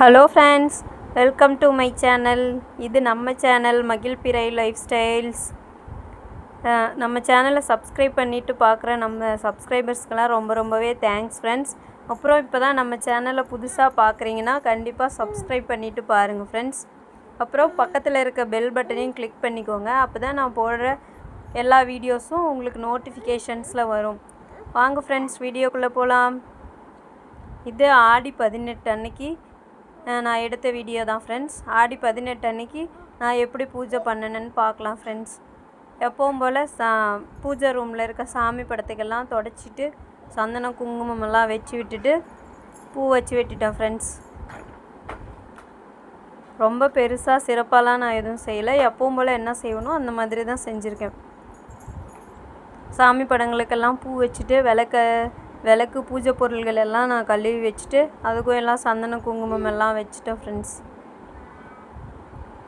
Hello friends welcome to my channel இது நம்ம channel மகிழ்பிறை life styles நம்ம சேனலை சப்ஸ்கிரைப் பண்ணிவிட்டு பார்க்குற நம்ம சப்ஸ்கிரைபர்ஸ்க்கெலாம் ரொம்ப ரொம்பவே தேங்க்ஸ் ஃப்ரெண்ட்ஸ் அப்புறம் இப்போ தான் நம்ம சேனலை புதுசாக பார்க்குறீங்கன்னா கண்டிப்பாக சப்ஸ்கிரைப் பண்ணிவிட்டு பாருங்கள் ஃப்ரெண்ட்ஸ் அப்புறம் பக்கத்தில் இருக்க பெல் பட்டனையும் கிளிக் பண்ணிக்கோங்க. அப்போ தான் நான் போடுற எல்லா வீடியோஸும் உங்களுக்கு நோட்டிஃபிகேஷன்ஸில் வரும். வாங்க ஃப்ரெண்ட்ஸ் வீடியோக்குள்ளே போகலாம் இது ஆடி பதினெட்டு அன்னைக்கு நான் எடுத்த வீடியோ தான் ஃப்ரெண்ட்ஸ் ஆடி பதினெட்டு அன்னைக்கு நான் எப்படி பூஜை பண்ணணுன்னு பார்க்கலாம் ஃப்ரெண்ட்ஸ் எப்பவும் போல் சா பூஜை ரூமில் இருக்க சாமி படத்துக்கெல்லாம் தொடச்சிட்டு சந்தனம் குங்குமம் எல்லாம் வச்சு விட்டுட்டு பூ வச்சு வெட்டிட்டேன் ஃப்ரெண்ட்ஸ் ரொம்ப பெருசாக சிறப்பாலாம் நான் எதுவும் செய்யலை. எப்பவும் போல் என்ன செய்யணும் அந்த மாதிரி தான் செஞ்சுருக்கேன். சாமி படங்களுக்கெல்லாம் பூ வச்சுட்டு விளக்க விளக்கு பூஜை பொருள்கள் எல்லாம் நான் கழுவி வச்சுட்டு அதுக்கும் எல்லாம் சந்தன குங்குமம் எல்லாம் வச்சுட்டேன் ஃப்ரெண்ட்ஸ்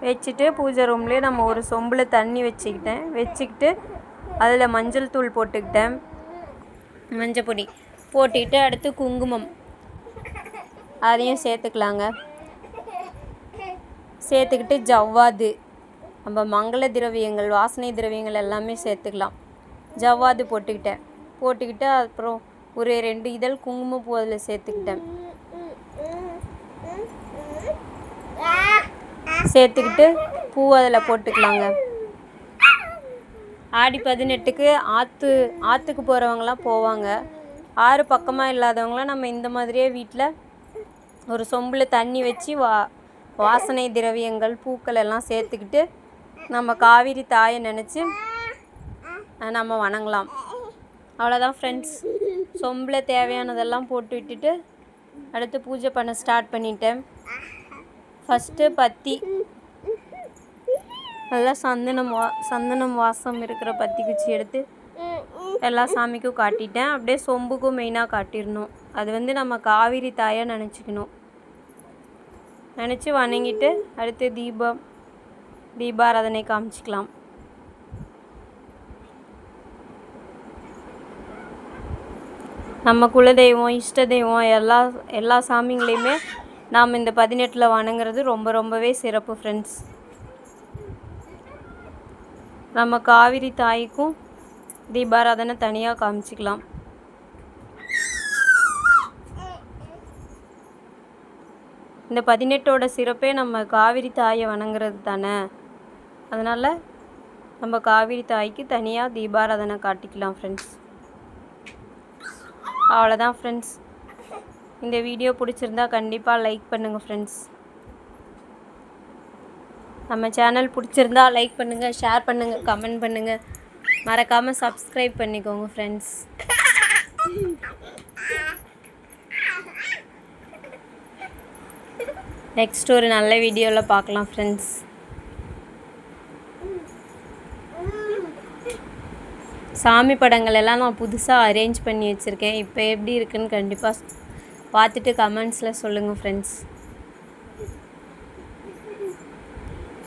வச்சுட்டு பூஜை ரூம்லேயே நம்ம ஒரு சொம்பில் தண்ணி வச்சுக்கிட்டேன். வச்சுக்கிட்டு அதில் மஞ்சள் தூள் போட்டுக்கிட்டேன். மஞ்சள் பொடி போட்டுக்கிட்டு அடுத்து குங்குமம். அதையும் சேர்த்துக்கலாங்க. சேர்த்துக்கிட்டு ஜவ்வாது. நம்ம மங்கள திரவியங்கள் வாசனை திரவியங்கள் எல்லாமே சேர்த்துக்கலாம். ஜவ்வாது போட்டுக்கிட்டேன். போட்டுக்கிட்டு அப்புறம் ஒரு ரெண்டு இதழ் குங்குமப்பூ அதில் சேர்த்துக்கிட்டேன். சேர்த்துக்கிட்டு பூ அதில் போட்டுக்கலாங்க. ஆடி பதினெட்டுக்கு ஆற்று ஆற்றுக்கு போகிறவங்களாம் போவாங்க. ஆறு பக்கமாக இல்லாதவங்களாம் நம்ம இந்த மாதிரியே வீட்டில் ஒரு சொம்பில் தண்ணி வச்சு வா வாசனை திரவியங்கள் பூக்கள் எல்லாம் சேர்த்துக்கிட்டு நம்ம காவிரி தாயை நினச்சி நம்ம வணங்கலாம். அவ்வளோதான் ஃப்ரெண்ட்ஸ் சொம்பில் தேவையானதெல்லாம் போட்டு விட்டுட்டு அடுத்து பூஜை பண்ண ஸ்டார்ட் பண்ணிட்டேன். ஃபஸ்ட்டு பத்தி. நல்லா சந்தனம் வா சந்தனம் வாசம் இருக்கிற பத்தி குச்சி எடுத்து எல்லா சாமிக்கும் காட்டிட்டேன். அப்படியே சொம்புக்கும் மெயினாக காட்டிடணும். அது வந்து நம்ம காவிரி தாயாக நினச்சிக்கணும். நினச்சி வணங்கிட்டு அடுத்து தீபம் தீபாராதனை காமிச்சிக்கலாம். நம்ம குலதெய்வம் இஷ்ட தெய்வம் எல்லா எல்லா சாமிங்களையுமே நாம் இந்த பதினெட்டில் வணங்குறது ரொம்ப ரொம்பவே சிறப்பு ஃப்ரெண்ட்ஸ் நம்ம காவிரி தாய்க்கும் தீபாராதனை தனியாக காமிச்சிக்கலாம். இந்த பதினெட்டோட சிறப்பே நம்ம காவிரி தாயை வணங்குறது தானே? அதனால் நம்ம காவிரி தாய்க்கு தனியாக தீபாராதனை காட்டிக்கலாம் ஃப்ரெண்ட்ஸ் அவ்வளோதான் ஃப்ரெண்ட்ஸ் இந்த வீடியோ பிடிச்சிருந்தா கண்டிப்பாக லைக் பண்ணுங்கள் ஃப்ரெண்ட்ஸ் நம்ம சேனல் பிடிச்சிருந்தா லைக் பண்ணுங்கள் ஷேர் பண்ணுங்கள் கமெண்ட் பண்ணுங்கள் மறக்காமல் சப்ஸ்கிரைப் பண்ணிக்கோங்க ஃப்ரெண்ட்ஸ் நெக்ஸ்ட் ஒரு நல்ல வீடியோவில் பார்க்கலாம் ஃப்ரெண்ட்ஸ் சாமி படங்கள் எல்லாம் நான் புதுசாக அரேஞ்ச் பண்ணி வச்சுருக்கேன். இப்போ எப்படி இருக்குன்னு கண்டிப்பாக பார்த்துட்டு கமெண்ட்ஸில் சொல்லுங்கள் ஃப்ரெண்ட்ஸ்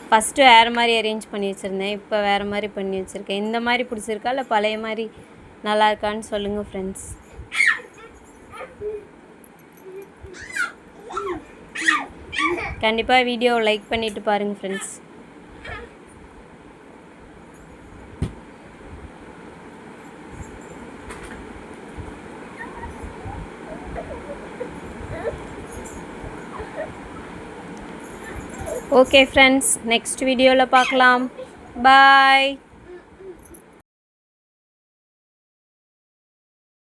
ஃபஸ்ட்டு வேறு மாதிரி அரேஞ்ச் பண்ணி வச்சுருந்தேன். இப்போ வேறு மாதிரி பண்ணி வச்சுருக்கேன். இந்த மாதிரி பிடிச்சிருக்கா இல்லை பழைய மாதிரி நல்லா இருக்கான்னு சொல்லுங்கள் ஃப்ரெண்ட்ஸ் கண்டிப்பாக வீடியோவை லைக் பண்ணிவிட்டு பாருங்கள் ஃப்ரெண்ட்ஸ் ஓகே ஃப்ரெண்ட்ஸ் நெக்ஸ்ட் வீடியோவில் பார்க்கலாம். பாய்